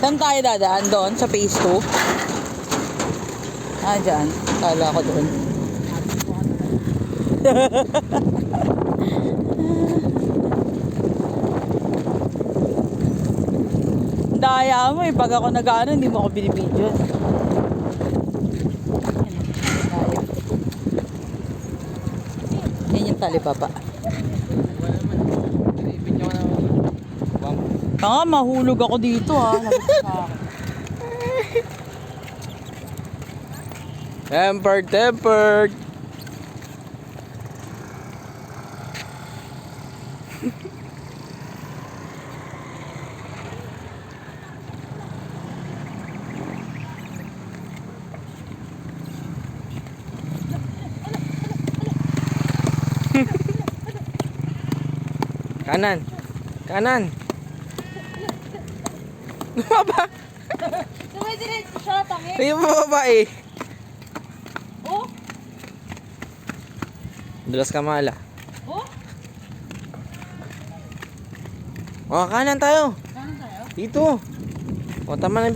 Saan tayo dadaan? Doon? Sa phase 2? Ah, dyan. Kala ko doon. Daya mo eh. Pag ako nag-ano, hindi mo ako binibidyo. Yan yung talipapa. Tanga, mahulog ako dito ha. Tempered, tempered. Kanan. Kanan. Baba. Dumidiretso siya, tangi. Mo baba eh. Oh, Dulas kamala. oh. O, kanan tayo. Saan tayo? Dito. O, tama na.